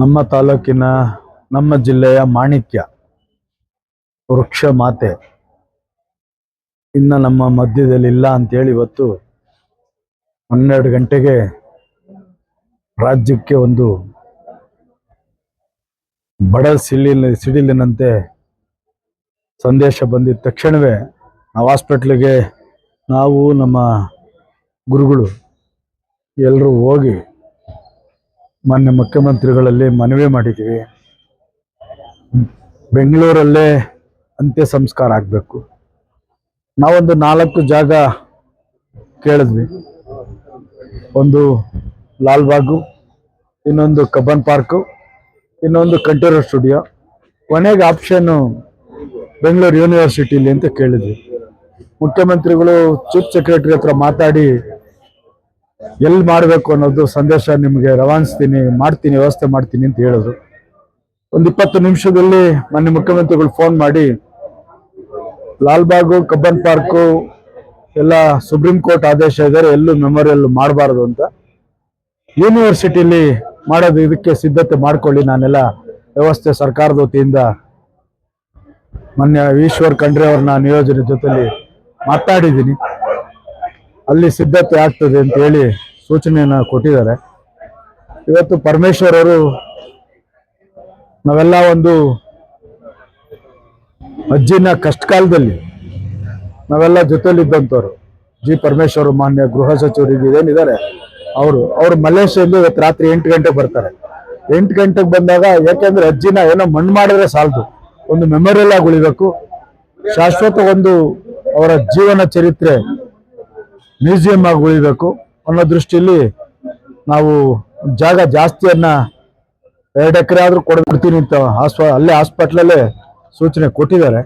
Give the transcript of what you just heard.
ನಮ್ಮ ತಾಲೂಕಿನ, ನಮ್ಮ ಜಿಲ್ಲೆಯ ಮಾಣಿಕ್ಯ ವೃಕ್ಷ ಮಾತೆ. ಇನ್ನು ನಮ್ಮ ಮಧ್ಯದಲ್ಲಿ ಇಲ್ಲ ಅಂತೇಳಿ ಇವತ್ತು ಹನ್ನೆರಡು ಗಂಟೆಗೆ ರಾಜ್ಯಕ್ಕೆ ಒಂದು ಬಡ ಸಿಡಿಲಿನ, ಸಿಡಿಲಿನಂತೆ ಸಂದೇಶ ಬಂದಿದ್ದ ತಕ್ಷಣವೇ ನಾವು ಹಾಸ್ಪಿಟ್ಲಿಗೆ ನಾವು ನಮ್ಮ ಗುರುಗಳು ಎಲ್ಲರೂ ಹೋಗಿ ಮಾನ್ಯ ಮುಖ್ಯಮಂತ್ರಿಗಳಲ್ಲಿ ಮನವಿ ಮಾಡಿದ್ದೀವಿ. ಬೆಂಗಳೂರಲ್ಲೇ ಅಂತ್ಯ ಸಂಸ್ಕಾರ ಆಗಬೇಕು. ನಾವೊಂದು ನಾಲ್ಕು ಜಾಗ ಕೇಳಿದ್ವಿ. ಒಂದು ಲಾಲ್ಬಾಗು ಇನ್ನೊಂದು ಕಬ್ಬನ್ ಪಾರ್ಕು, ಇನ್ನೊಂದು ಕಂಠೀರವ ಸ್ಟುಡಿಯೋ. ಕೊನೆಗೆ ಆಪ್ಷನ್ನು ಬೆಂಗಳೂರು ಯೂನಿವರ್ಸಿಟಿಲಿ ಅಂತ ಕೇಳಿದ್ವಿ. ಮುಖ್ಯಮಂತ್ರಿಗಳು ಚೀಫ್ ಸೆಕ್ರೆಟರಿ ಹತ್ರ ಮಾತಾಡಿ ಎಲ್ಲಿ ಮಾಡಬೇಕು ಅನ್ನೋದು ಸಂದೇಶ ನಿಮಗೆ ರವಾನಿಸ್ತೀನಿ, ಮಾಡ್ತೀನಿ, ವ್ಯವಸ್ಥೆ ಮಾಡ್ತೀನಿ ಅಂತ ಹೇಳಿದ್ರು. ಒಂದು ಇಪ್ಪತ್ತು ನಿಮಿಷದಲ್ಲಿ ಮೊನ್ನೆ ಮುಖ್ಯಮಂತ್ರಿಗಳು ಫೋನ್ ಮಾಡಿ ಲಾಲ್ಬಾಗು ಕಬ್ಬನ್ ಪಾರ್ಕು, ಎಲ್ಲ ಸುಪ್ರೀಂ ಕೋರ್ಟ್ ಆದೇಶ ಇದ್ದಾರೆ ಎಲ್ಲೂ ಮೆಮೋರಿಯಲ್ ಮಾಡಬಾರ್ದು ಅಂತ. ಯೂನಿವರ್ಸಿಟಿಲಿ ಮಾಡೋದು ಇದಕ್ಕೆ ಸಿದ್ಧತೆ ಮಾಡ್ಕೊಳ್ಳಿ, ನಾನೆಲ್ಲ ವ್ಯವಸ್ಥೆ ಸರ್ಕಾರದ ವತಿಯಿಂದ ಮೊನ್ನೆ ಈಶ್ವರ್ ಖಂಡ್ರೆ ಅವ್ರನ್ನ ನಿಯೋಜನೆ ಜೊತೆಲಿ ಮಾತಾಡಿದ್ದೀನಿ. ಅಲ್ಲಿ ಸಿದ್ಧತೆ ಆಗ್ತದೆ ಅಂತ ಹೇಳಿ ಸೂಚನೆಯನ್ನ ಕೊಟ್ಟಿದ್ದಾರೆ. ಇವತ್ತು ಪರಮೇಶ್ವರ್ ಅವರು ನಾವೆಲ್ಲ ಒಂದು ಅಜ್ಜಿನ ಕಷ್ಟ ಕಾಲದಲ್ಲಿ ನಾವೆಲ್ಲ ಜೊತೆಲಿದ್ದಂಥವ್ರು ಜಿ ಪರಮೇಶ್ವರ್ ಮಾನ್ಯ ಗೃಹ ಸಚಿವರಿಗೆ ಏನಿದ್ದಾರೆ, ಅವರು ಅವರು ಮಲೇಷ್ಯಾದಿಂದ ಇವತ್ತು ರಾತ್ರಿ ಎಂಟು ಗಂಟೆಗೆ ಬರ್ತಾರೆ. ಎಂಟು ಗಂಟೆಗೆ ಬಂದಾಗ ಯಾಕೆಂದ್ರೆ ಅಜ್ಜಿನ ಏನೋ ಮಣ್ಣು ಮಾಡಿದ್ರೆ ಸಾಲದು. ಒಂದು ಮೆಮೊರಿಯಲ್ ಆಗಿ ಉಳಿಬೇಕು. ಶಾಶ್ವತ ಒಂದು ಅವರ ಜೀವನ ಚರಿತ್ರೆ ಮ್ಯೂಸಿಯಂ ಆಗಿ ಉಳಿಬೇಕು ಅನ್ನೋ ದೃಷ್ಟಿಯಲ್ಲಿ ನಾವು ಜಾಗ ಜಾಸ್ತಿಯನ್ನ ಎರಡು ಎಕರೆ ಆದ್ರೂ ಕೊಡ್ಬಿಡ್ತೀನಿ ಅಂತ ಹಾಸ್ಪ ಅಲ್ಲೇ ಹಾಸ್ಪಿಟ್ಲಲ್ಲೇ ಸೂಚನೆ ಕೊಟ್ಟಿದ್ದಾರೆ.